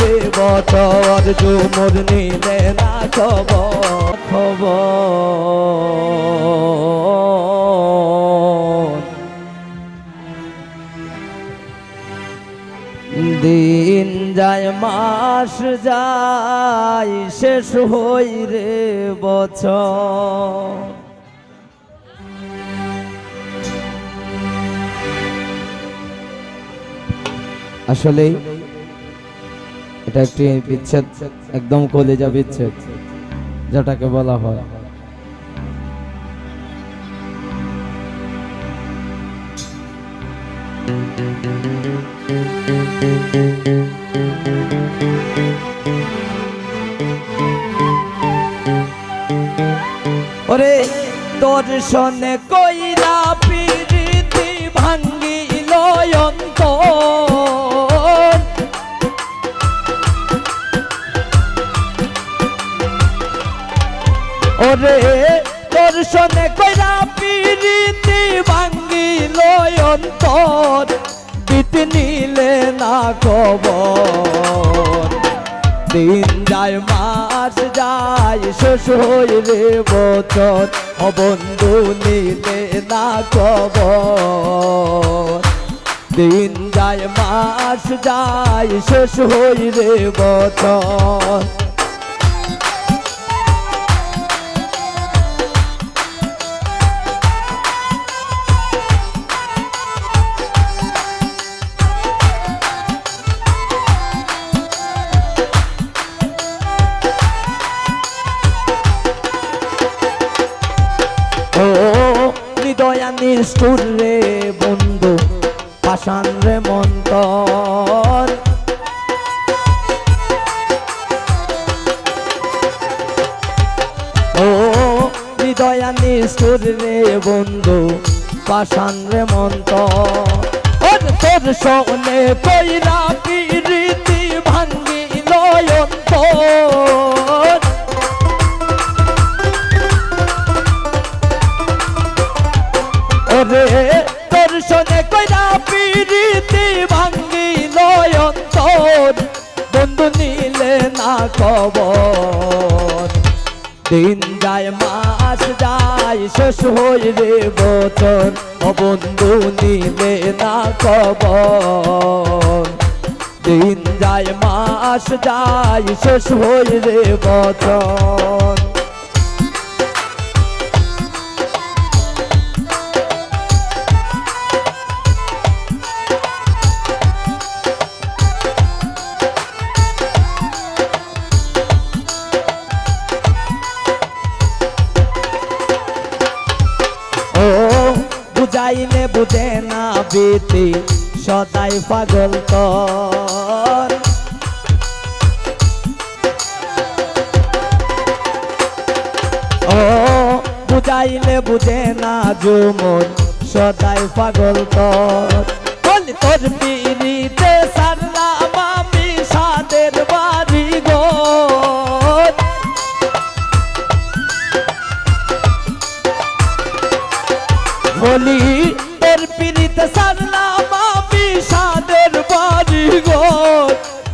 রে বছর জুমুর নিলে না খবর খবর। দিন যায়, মাস যায়, শেষ হই রে বছর। আসলে এটা একটি বিচ্ছেদ একদম কলেজা বিচ্ছেদ যেটাকে বলা হয়। ওরে তোর পিরিতি ভাঙ্গিল অন্তর দিতে নিলে না খবর দিন যায়, মাস যায়, শেষ হই রে বছর, ও নিলে না খবর দিন যায়, মাস যায়, শেষ হই নিষ্ঠুর রে বন্ধু, পাষাণ রে মন্তর। ও হৃদয়া নিষ্ঠুর রে বন্ধু, পাষাণ রে মন্তর। তোর সনে কইরা পিরিতি ভাঙ্গি লয়ন্তর ওরে তোর সনে কইরা ভাঙ্গি লয়ন্তর বন্ধু নিলে না খবর। দিন যায়, মাস যায়, শেষ হই রে বছর। ও বন্ধু নিলে না খবর। দিন যায়, মাস যায়, শেষ হই রে বছর। বুঝাইলে বুঝে না বেতে, সদাই পাগল তর। ও বুঝাইলে বুঝে না জুমন সদাই পাগল তর। তোর পিড়িতে সারলাম বলি তোর পিড়িতে সারলাম আমি সাদের বাড়ি ঘর।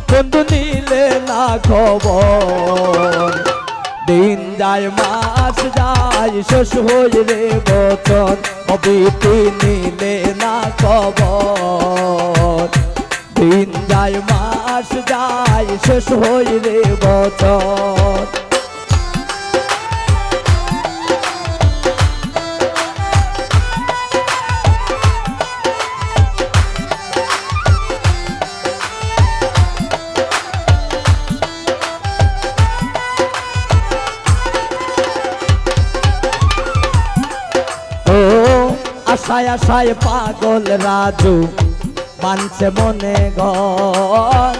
বন্ধু নিলে না খবর। দিন যায়, মাস যায় শেষ হই রে বচন অবিতি নিলে না খবর। দিন যায়, মাস যায় শেষ হই রে বচন আশায় আশায় পাগল রাজু, মানছে মনে ঘর।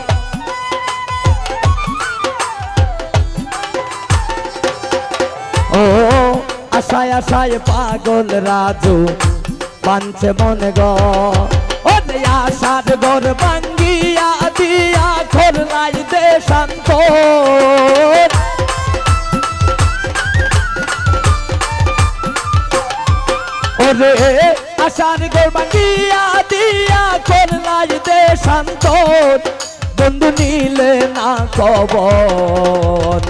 ও, আশায় আশায় পাগল রাজু, মানছে মনে ঘর। ও আশার ঘর ভাঙ্গিয়া দিয়া খোলাই দে শান্ত ওরে আশার গোর ভাঙ্গিয়া দিয়া করলাই দে শান্ত বন্ধু নিলে না কবর।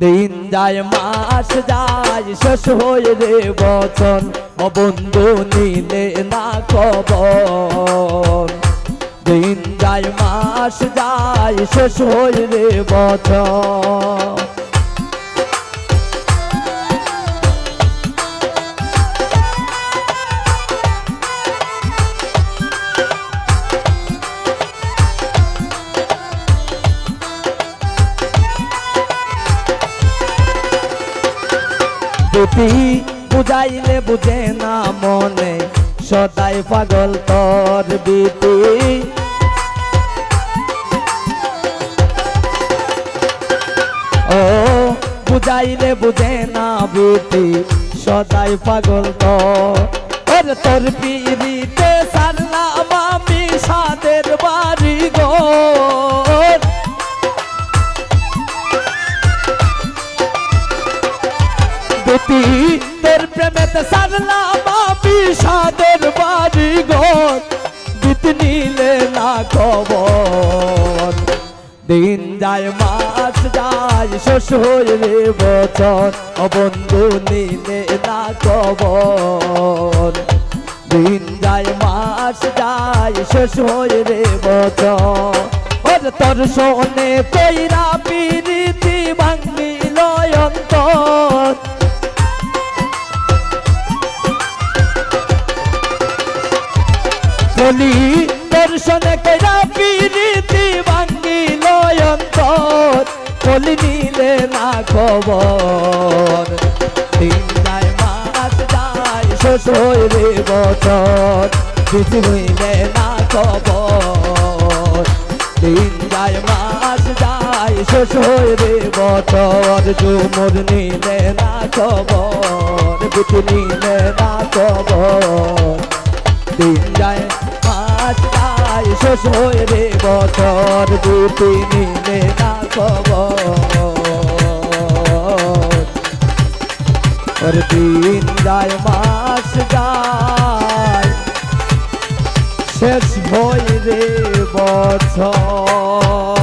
দিন যায়, মাস যায়, শেষ হয়ে রে বচন। ও বন্ধু নিলে না কবর। দিন যায়, মাস যায়, শেষ হয়ে রে বচন। দুটি বুঝাইলে বুঝে না মনে, সদাই পাগল তোর বিটি। ও, বুঝাইলে বুঝে না বিটি, সদাই পাগল তোর। তোর পিড়িতে সারলাম আমি সাদের বাড়ি গো। দুটি তোর প্রেমেতে সারলাম আমি সাদের বাড়ি ঘর। বিত নিলে না খবর। দিন যায়, মাস যায় শেষ হয়ে রে বছর, ও বন্ধু নিলে না খবর। দিন যায়, মাস যায় শেষ রে বছর, ওর তোর শোনে কইরা পিরিতি ভাঙ্গিল বলি, দর্শনে কেরা পিরিতি ভাঙ্গিল অন্তর বলি নিলে না খবর। দিন যায় যায় হইলে বছর কিছু হইলে না খবর। দিন যায় মাস যায় হইলে বছর, জুমুর নিলে না খবর কিছু নিলে না খবর। দিন যায় পাঁচটায় শেষ হয়ে রে বছর দুটি মিলে না খবর। দিন যায় মাস যায় শেষ হয়ে রে বছর।